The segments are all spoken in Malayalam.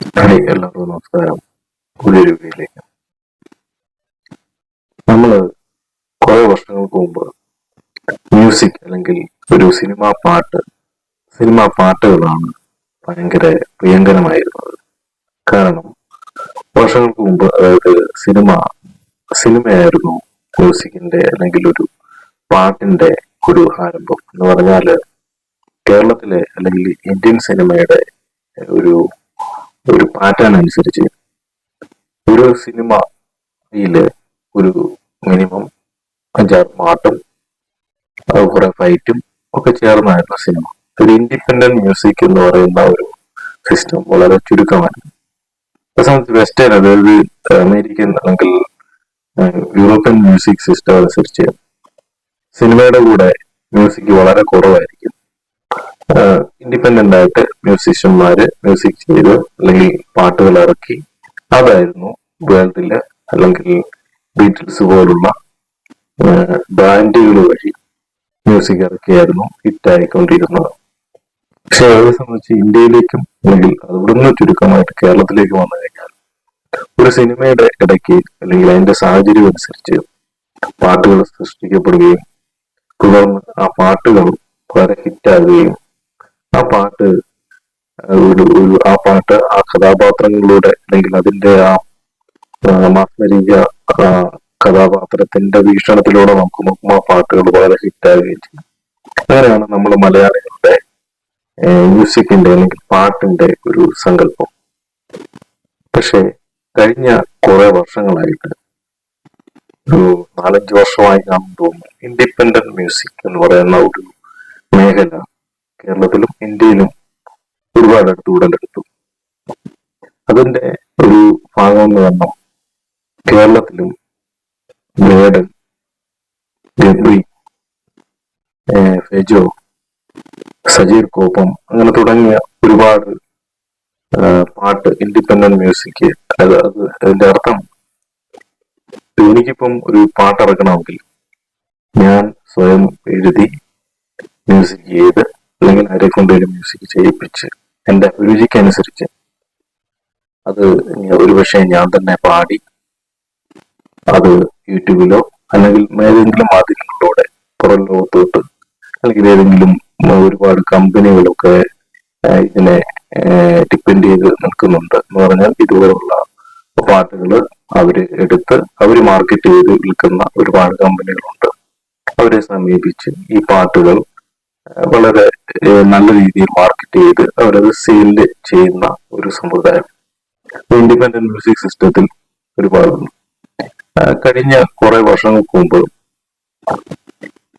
ഹായ് എല്ലാവർക്കും നമസ്കാരം പുതിയൊരു വീഡിയോയിലേക്ക് നമ്മൾ കുറെ വർഷങ്ങൾക്ക് മുമ്പ് മ്യൂസിക് അല്ലെങ്കിൽ ഒരു സിനിമാ പാട്ട് സിനിമാ പാട്ടുകളാണ് ഭയങ്കര പ്രിയങ്കരമായിരുന്നത്. കാരണം വർഷങ്ങൾക്ക് മുമ്പ് അതായത് സിനിമ സിനിമയായിരുന്നു മ്യൂസിക്കിന്റെ അല്ലെങ്കിൽ ഒരു പാട്ടിന്റെ ഒരു ആരംഭം എന്ന് പറഞ്ഞാൽ കേരളത്തിലെ അല്ലെങ്കിൽ ഇന്ത്യൻ സിനിമയുടെ ഒരു ഒരു പാറ്റേൺ അനുസരിച്ച് ഒരു സിനിമയിൽ ഒരു മിനിമം അഞ്ചാറ് പാട്ടും കുറെ ഫൈറ്റും ഒക്കെ ചേർന്നായിരുന്നു സിനിമ ഒരു ഇൻഡിപെൻഡന്റ് മ്യൂസിക് എന്ന് പറയുന്ന ഒരു സിസ്റ്റം വളരെ ചുരുക്കമായിരുന്നു സംബന്ധിച്ച് വെസ്റ്റേൺ അതായത് അമേരിക്കൻ അല്ലെങ്കിൽ യൂറോപ്യൻ മ്യൂസിക് സിസ്റ്റം അനുസരിച്ച് സിനിമയുടെ കൂടെ മ്യൂസിക് വളരെ കുറവായിരിക്കും. ഇൻഡിപെൻഡന്റ് ആയിട്ട് മ്യൂസീഷ്യന്മാര് മ്യൂസിക് ചെയ്ത് അല്ലെങ്കിൽ പാട്ടുകൾ ഇറക്കി അതായിരുന്നു വേൾഡിൽ അല്ലെങ്കിൽ ബീറ്റിൽസ് പോലുള്ള ബാൻഡുകൾ വഴി മ്യൂസിക് ഇറക്കിയായിരുന്നു ഹിറ്റായിക്കൊണ്ടിരുന്നത്. പക്ഷെ അതേ സംബന്ധിച്ച് ഇന്ത്യയിലേക്കും അല്ലെങ്കിൽ അവിടുന്ന് ചുരുക്കമായിട്ട് കേരളത്തിലേക്ക് വന്നു കഴിഞ്ഞാൽ ഒരു സിനിമയുടെ ഇടയ്ക്ക് അല്ലെങ്കിൽ അതിന്റെ സാഹചര്യം അനുസരിച്ച് പാട്ടുകൾ സൃഷ്ടിക്കപ്പെടുകയും തുടർന്ന് ആ പാട്ടുകൾ വളരെ ഹിറ്റാകുകയും ആ പാട്ട് ഒരു ഒരു ആ പാട്ട് ആ കഥാപാത്രങ്ങളിലൂടെ അല്ലെങ്കിൽ അതിന്റെ ആ മാസ്മരിക കഥാപാത്രത്തിന്റെ വീക്ഷണത്തിലൂടെ നമുക്ക് നോക്കുമ്പോൾ ആ പാട്ടുകൾ വളരെ ഹിറ്റാകുകയും ചെയ്യും. അങ്ങനെയാണ് നമ്മൾ മലയാളികളുടെ മ്യൂസിക്കിന്റെ അല്ലെങ്കിൽ പാട്ടിന്റെ ഒരു സങ്കല്പം. പക്ഷേ കഴിഞ്ഞ കുറെ വർഷങ്ങളായിട്ട് ഒരു നാലഞ്ച് വർഷമായി കാണും തോന്നുന്നു ഇൻഡിപെൻഡന്റ് മ്യൂസിക് എന്ന് പറയുന്ന ഒരു മേഖല കേരളത്തിലും ഇന്ത്യയിലും ഒരുപാട് അടുത്ത് ഉടലെടുത്തു അതിന്റെ ഒരു ഭാഗം എന്ന് പറഞ്ഞാൽ കേരളത്തിലും വേടൻ ഗബ്രി ഫെജോ സജീർ കോപ്പം അങ്ങനെ തുടങ്ങിയ ഒരുപാട് പാട്ട് ഇൻഡിപെൻഡന്റ് മ്യൂസിക്. അത് അത് അതിന്റെ അർത്ഥം എനിക്കിപ്പം ഒരു പാട്ടിറക്കണമെങ്കിൽ ഞാൻ സ്വയം എഴുതി മ്യൂസിക് ചെയ്ത് അല്ലെങ്കിൽ ആരെ കൊണ്ടെങ്കിലും മ്യൂസിക് ചെയ്യിപ്പിച്ച് എന്റെ അഭിരുചിക്കനുസരിച്ച് അത് ഒരുപക്ഷെ ഞാൻ തന്നെ പാടി അത് യൂട്യൂബിലോ അല്ലെങ്കിൽ ഏതെങ്കിലും മാധ്യമങ്ങളിലൂടെ പുറം ലോകത്തോട്ട് അല്ലെങ്കിൽ ഏതെങ്കിലും ഒരുപാട് കമ്പനികളൊക്കെ ഇതിനെ ഡിപ്പെൻഡ് ചെയ്ത് നിൽക്കുന്നുണ്ട് എന്ന് പറഞ്ഞാൽ ഇതുപോലുള്ള പാട്ടുകൾ അവർ എടുത്ത് അവർ മാർക്കറ്റ് ചെയ്ത് വിൽക്കുന്ന ഒരുപാട് കമ്പനികളുണ്ട്. അവരെ സമീപിച്ച് ഈ പാട്ടുകൾ വളരെ നല്ല രീതിയിൽ മാർക്കറ്റ് ചെയ്ത് അവരത് സെയിൽ ചെയ്യുന്ന ഒരു സമ്പ്രദായം. ഇൻഡിപെൻഡന്റ് മ്യൂസിക് സിസ്റ്റത്തിൽ ഒരുപാടുണ്ട് കഴിഞ്ഞ കുറെ വർഷങ്ങൾക്ക് മുമ്പ്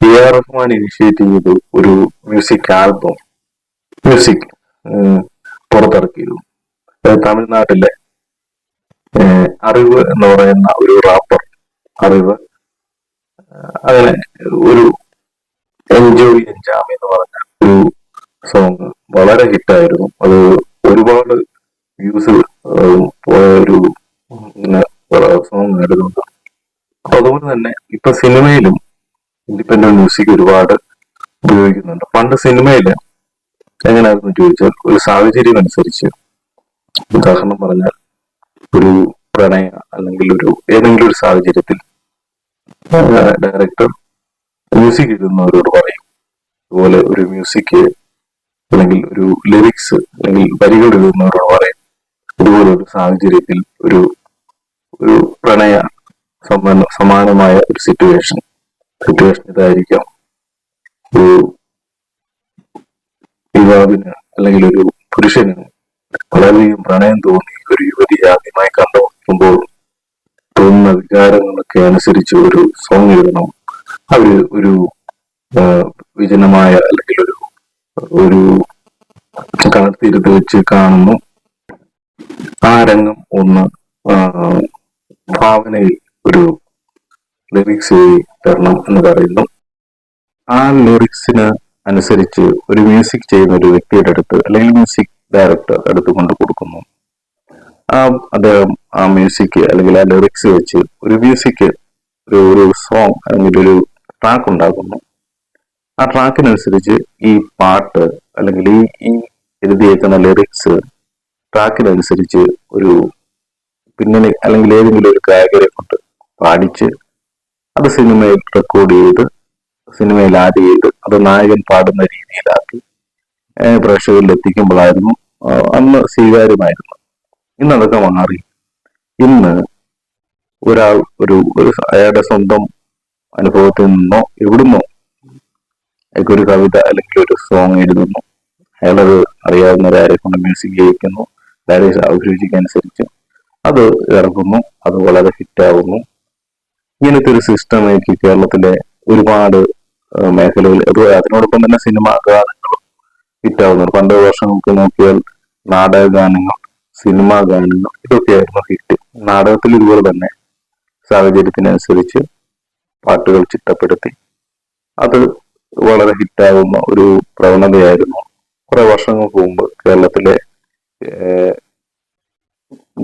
എ ആർ റഹ്മാൻ ഇനിഷ്യേറ്റ് ചെയ്ത് ഒരു മ്യൂസിക് ആൽബം മ്യൂസിക് പുറത്തിറക്കിയിരുന്നു. തമിഴ്നാട്ടിലെ അറിവ് എന്ന് പറയുന്ന ഒരു റാപ്പർ അറിവ് അങ്ങനെ ഒരു എൻജോയ് എൻജാമി എന്ന് പറഞ്ഞ ഒരു സോങ് വളരെ ഹിറ്റായിരുന്നു അത് ഒരുപാട് വ്യൂസ് പോയ ഒരു സോങ് ആയിരുന്നു അതുപോലെ തന്നെ ഇപ്പൊ സിനിമയിലും ഇൻഡിപെൻഡന്റ് മ്യൂസിക് ഒരുപാട് ഉപയോഗിക്കുന്നുണ്ട്. പണ്ട് സിനിമയിൽ എങ്ങനെയായിരുന്നു ചോദിച്ചാൽ ഒരു സാഹചര്യം അനുസരിച്ച് ഉദാഹരണം പറഞ്ഞാൽ ഒരു പ്രണയ അല്ലെങ്കിൽ ഒരു ഏതെങ്കിലും ഒരു സാഹചര്യത്തിൽ ഡയറക്ടർ മ്യൂസിക് എഴുതുന്നവരോട് പറയും. അതുപോലെ ഒരു മ്യൂസിക് അല്ലെങ്കിൽ ഒരു ലിറിക്സ് അല്ലെങ്കിൽ വരികൾ എഴുതുന്നവരോട് പറയും. അതുപോലെ ഒരു സാഹചര്യത്തിൽ ഒരു ഒരു പ്രണയ സമാനമായ ഒരു സിറ്റുവേഷൻ സിറ്റുവേഷൻ ഇതായിരിക്കാം. ഒരു യുവാവിന് അല്ലെങ്കിൽ ഒരു പുരുഷന് വളരെയധികം പ്രണയം തോന്നി ഒരു യുവതി ആദ്യമായി കണ്ടുമുട്ടുമ്പോൾ തോന്നുന്ന വികാരങ്ങളൊക്കെ അനുസരിച്ച് ഒരു സോങ് എഴുതണം. അവർ ഒരു വിജനമായ അല്ലെങ്കിൽ ഒരു ഒരു കടത്തീരത്ത് വെച്ച് കാണുന്നു. ആ രംഗം ഒന്ന് ഭാവനയിൽ ഒരു ലിറിക്സ് തരണം എന്ന് പറയുന്നു. ആ ലിറിക്സിന് അനുസരിച്ച് ഒരു മ്യൂസിക് ചെയ്യുന്ന ഒരു വ്യക്തിയുടെ അടുത്ത് അല്ലെങ്കിൽ മ്യൂസിക് ഡയറക്ടർ അടുത്ത് കൊണ്ട് കൊടുക്കുന്നു. ആ അദ്ദേഹം ആ മ്യൂസിക് അല്ലെങ്കിൽ ആ ലിറിക്സ് വെച്ച് ഒരു മ്യൂസിക് ഒരു സോങ് അല്ലെങ്കിൽ ഒരു ട്രാക്ക് ഉണ്ടാക്കുന്നു. ആ ട്രാക്കിനനുസരിച്ച് ഈ പാട്ട് അല്ലെങ്കിൽ ഈ ഈ എഴുതിയേക്കുന്ന ലിറിക്സ് ട്രാക്കിനനുസരിച്ച് ഒരു പിന്നണി അല്ലെങ്കിൽ ഏതെങ്കിലും ഒരു ഗായകരെ കൊണ്ട് പാടിച്ച് അത് സിനിമയിൽ റെക്കോർഡ് ചെയ്ത് സിനിമയിൽ ആഡ് ചെയ്ത് അത് നായകൻ പാടുന്ന രീതിയിലാക്കി പ്രേക്ഷകരിൽ എത്തിക്കുമ്പോഴായിരുന്നു അന്ന് സ്വീകാര്യമായിരുന്നു ഇന്ന് അതൊക്കെ മാറി. ഇന്ന് ഒരാൾ ഒരു ഒരു അയാളുടെ സ്വന്തം അനുഭവത്തിൽ നിന്നോ എവിടുന്നോ അയാൾക്ക് ഒരു കവിത അല്ലെങ്കിൽ ഒരു സോങ് എഴുതുന്നു. അയാളത് അറിയാവുന്ന ഒരാരെ കൊണ്ട് മ്യൂസിക് ചെയ്യിക്കുന്നു ഡയറക്റ്റ് അഭിരുചിക്കനുസരിച്ച് അത് ഇറക്കുന്നു. അത് വളരെ ഹിറ്റാവുന്നു ഇങ്ങനത്തെ ഒരു സിസ്റ്റമേക്ക് കേരളത്തിലെ ഒരുപാട് മേഖലകൾ അത് അതിനോടൊപ്പം തന്നെ സിനിമ ഗാനങ്ങളും ഹിറ്റാവുന്നുണ്ട് പണ്ട് വർഷങ്ങൾക്ക് നോക്കിയാൽ നാടക ഗാനങ്ങൾ സിനിമാ ഗാനങ്ങൾ ഇതൊക്കെയായിരുന്നു ഹിറ്റ് നാടകത്തിൽ ഇതുപോലെ തന്നെ സാഹചര്യത്തിനനുസരിച്ച് പാട്ടുകൾ ചിട്ടപ്പെടുത്തി. അത് വളരെ ഹിറ്റാവുന്ന ഒരു പ്രവണതയായിരുന്നു. കുറെ വർഷങ്ങൾക്ക് മുമ്പ് കേരളത്തിലെ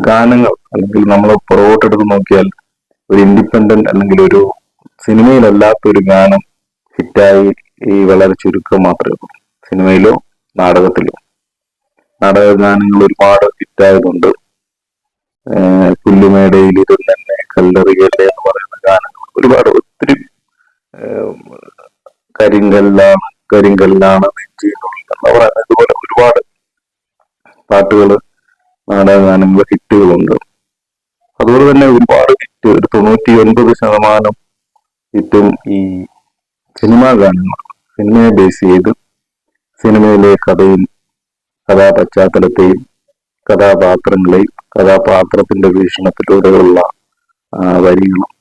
ഗാനങ്ങൾ അല്ലെങ്കിൽ നമ്മൾ പുറകോട്ടെടുത്ത് നോക്കിയാൽ ഒരു ഇൻഡിപെൻഡന്റ് അല്ലെങ്കിൽ ഒരു സിനിമയിലല്ലാത്ത ഒരു ഗാനം ഹിറ്റായി ഈ വളരെ ചുരുക്കം മാത്രമേ ഉള്ളൂ. സിനിമയിലോ നാടകത്തിലോ. നാടക ഗാനങ്ങൾ ഒരുപാട് ഹിറ്റായതുണ്ട് പുല്ലുമേടയിൽ തന്നെ കല്ലറിയല്ലേ എന്ന് പറയുന്ന ഗാനങ്ങൾ ഒരുപാട് ഒത്തിരി കരിങ്കല്ലാണ് കരിങ്കല്ലാണ് എന്ന് പറയുന്നത്. ഇതുപോലെ ഒരുപാട് പാട്ടുകൾ നാടക ഗാനങ്ങൾ ഹിറ്റുകളുണ്ട്. അതുപോലെ തന്നെ ഒരുപാട് ഹിറ്റ് ഒരു തൊണ്ണൂറ്റി ഒൻപത് ശതമാനം ഹിറ്റും ഈ സിനിമാ ഗാനങ്ങൾ സിനിമയെ ബേസ് ചെയ്ത് സിനിമയിലെ കഥയും കഥാപശ്ചാത്തലത്തെയും കഥാപാത്രങ്ങളെയും കഥാപാത്രത്തിന്റെ വീക്ഷണത്തിലൂടെയുള്ള വരികളും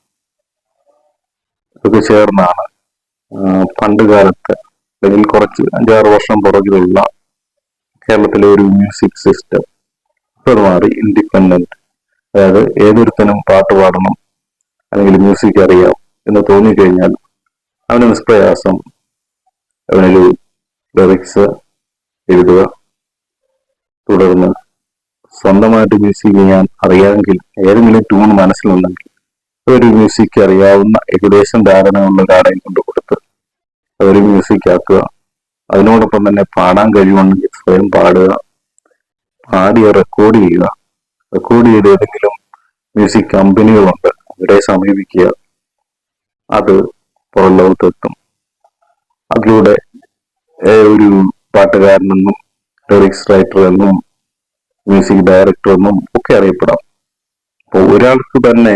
ഒക്കെ ചേർന്നാണ് പണ്ട് കാലത്ത് അല്ലെങ്കിൽ കുറച്ച് അഞ്ചാറ് വർഷം പുറകിലുള്ള കേരളത്തിലെ ഒരു മ്യൂസിക് സിസ്റ്റം ഇപ്പൊ മാറി ഇൻഡിപെൻഡന്റ്. അതായത് ഏതൊരുത്തനും പാട്ട് പാടണം അല്ലെങ്കിൽ മ്യൂസിക് അറിയാം എന്ന് തോന്നിക്കഴിഞ്ഞാൽ അവന് നിഷ്പ്രയാസം അവനൊരു ലിറിക്സ് എഴുതുക തുടർന്ന് സ്വന്തമായിട്ട് മ്യൂസിക് ചെയ്യാൻ അറിയാമെങ്കിൽ ഏതെങ്കിലും ട്യൂൺ മനസ്സിലുണ്ടെങ്കിൽ ഒരു മ്യൂസിക് അറിയാവുന്ന ഏകദേശം ധാരണയുള്ള ഒരാളെ കൊണ്ട് കൊടുത്ത് ഒരു മ്യൂസിക് ആക്കുക. അതിനോടൊപ്പം തന്നെ പാടാൻ കഴിവുണ്ടെങ്കിൽ സ്വയം പാടുക. പാടി റെക്കോർഡ് ചെയ്യുക. റെക്കോർഡ് ചെയ്ത് ഏതെങ്കിലും മ്യൂസിക് കമ്പനികളുണ്ട് അവരെ സമീപിക്കുക. അത് പുറം ലോകത്തെത്തും. അതിലൂടെ ഒരു പാട്ടുകാരനെന്നും ലിറിക്സ് റൈറ്റർ എന്നും മ്യൂസിക് ഡയറക്ടർ എന്നും ഒക്കെ അറിയപ്പെടാം. അപ്പോൾ ഒരാൾക്ക് തന്നെ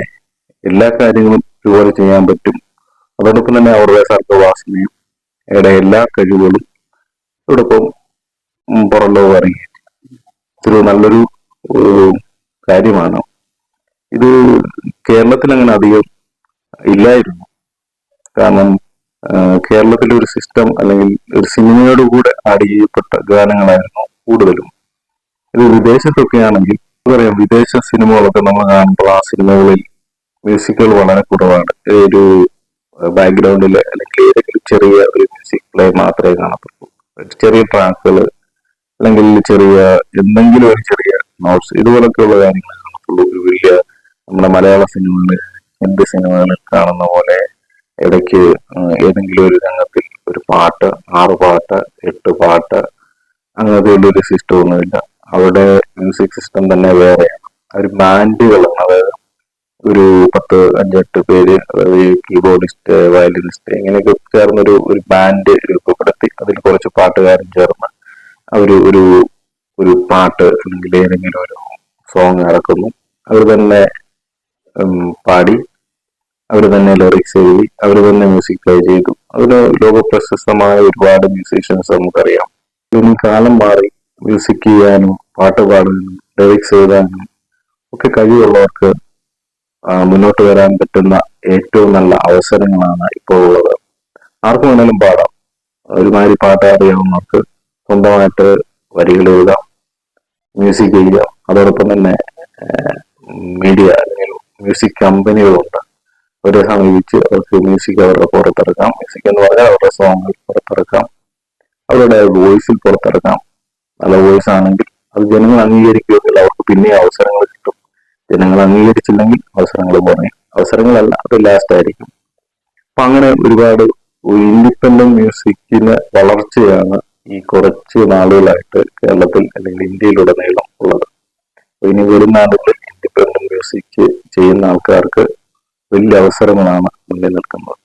എല്ലാ കാര്യങ്ങളും ഇതുപോലെ ചെയ്യാൻ പറ്റും. അതോടൊപ്പം തന്നെ അവരുടെ സർഗവാസനയും അവരുടെ എല്ലാ കഴിവുകളും ഇതോടൊപ്പം പുറം ലോകം അറിയി ഇതൊരു നല്ലൊരു കാര്യമാണ്. ഇത് കേരളത്തിൽ അങ്ങനെ അധികം ഇല്ലായിരുന്നു. കാരണം കേരളത്തിലെ ഒരു സിസ്റ്റം അല്ലെങ്കിൽ ഒരു സിനിമയോട് കൂടെ ആഡ് ചെയ്യപ്പെട്ട ഗാനങ്ങളായിരുന്നു കൂടുതലും. ഇത് വിദേശത്തൊക്കെ ആണെങ്കിൽ പറയാം വിദേശ സിനിമകളൊക്കെ നമ്മൾ കാണുമ്പോൾ ആ സിനിമകളിൽ മ്യൂസിക്കുകൾ വളരെ കുറവാണ്. ഒരു ബാക്ക്ഗ്രൗണ്ടിൽ അല്ലെങ്കിൽ ഏതെങ്കിലും ചെറിയ ഒരു മ്യൂസിക് പ്ലേ മാത്രമേ കാണത്തുള്ളൂ. ചെറിയ ട്രാക്കുകൾ അല്ലെങ്കിൽ ചെറിയ എന്തെങ്കിലും ഒരു ചെറിയ നോട്ട്സ് ഇതുപോലൊക്കെയുള്ള കാര്യങ്ങൾ കാണത്തുള്ളൂ. ഒരു വലിയ നമ്മുടെ മലയാള സിനിമകളിൽ ഹിന്ദി സിനിമകളിൽ കാണുന്ന പോലെ ഇടയ്ക്ക് ഏതെങ്കിലും ഒരു രംഗത്തിൽ ഒരു പാട്ട് ആറ് പാട്ട് എട്ട് പാട്ട് അങ്ങനത്തെ ഒരു സിസ്റ്റം ഒന്നുമില്ല. അവിടെ മ്യൂസിക് സിസ്റ്റം തന്നെ വേറെയാണ് ഒരു ബാൻഡുകൾ അതായത് ഒരു പത്ത് അഞ്ചെട്ട് പേര് അതായത് കീബോർഡിസ്റ്റ് വയലിനിസ്റ്റ് ഇങ്ങനെയൊക്കെ ചേർന്നൊരു ഒരു ബാൻഡ് രൂപപ്പെടുത്തി അതിൽ കുറച്ച് പാട്ടുകാരും ചേർന്ന് അവർ ഒരു ഒരു പാട്ട് അല്ലെങ്കിൽ ഏതെങ്കിലും ഒരു സോങ് ഇറക്കുന്നു. അവർ തന്നെ പാടി അവർ തന്നെ ലിറിക്സ് എഴുതി അവർ തന്നെ മ്യൂസിക് പ്ലേ ചെയ്തു. അതിന് ലോക പ്രശസ്തമായ ഒരുപാട് മ്യൂസീഷ്യൻസ് നമുക്കറിയാം. ഇനി കാലം മാറി മ്യൂസിക് ചെയ്യാനും പാട്ട് പാടാനും ലിറിക്സ് എഴുതാനും ഒക്കെ കഴിവുള്ളവർക്ക് മുന്നോട്ട് വരാൻ പറ്റുന്ന ഏറ്റവും നല്ല അവസരങ്ങളാണ് ഇപ്പോൾ ഉള്ളത്. ആർക്കും വേണേലും പാടാം. ഒരുമാതിരി പാട്ട് അറിയാവുന്നവർക്ക് സ്വന്തമായിട്ട് വരികൾ എഴുതാം മ്യൂസിക് ചെയ്യാം അതോടൊപ്പം തന്നെ മീഡിയ അല്ലെങ്കിൽ മ്യൂസിക് കമ്പനികളുണ്ട് അവരെ സമീപിച്ച് അവർക്ക് മ്യൂസിക് അവരുടെ പുറത്തിറക്കാം. മ്യൂസിക് എന്ന് പറഞ്ഞാൽ അവരുടെ സോങ്ങുകൾ പുറത്തിറക്കാം. അവരുടെ വോയിസിൽ പുറത്തിറക്കാം. നല്ല വോയിസ് ആണെങ്കിൽ അത് ജനങ്ങൾ അംഗീകരിക്കുകയെങ്കിൽ അവർക്ക് പിന്നെ അവസരങ്ങൾ കിട്ടും. ജനങ്ങൾ അംഗീകരിച്ചില്ലെങ്കിൽ അവസരങ്ങൾ കുറയും. അവസരങ്ങളല്ല അത് ലാസ്റ്റ് ആയിരിക്കും. അപ്പൊ അങ്ങനെ ഒരുപാട് ഇൻഡിപെൻഡന്റ് മ്യൂസിക്കിന് വളർച്ചയാണ് ഈ കുറച്ച് നാളുകളായിട്ട് കേരളത്തിൽ അല്ലെങ്കിൽ ഇന്ത്യയിലുടനീളം ഉള്ളത്. ഇനി വരുന്ന നാടുകളിൽ ഇൻഡിപെൻഡന്റ് മ്യൂസിക് ചെയ്യുന്ന ആൾക്കാർക്ക് വലിയ അവസരങ്ങളാണ് മുന്നിൽ നിൽക്കുന്നത്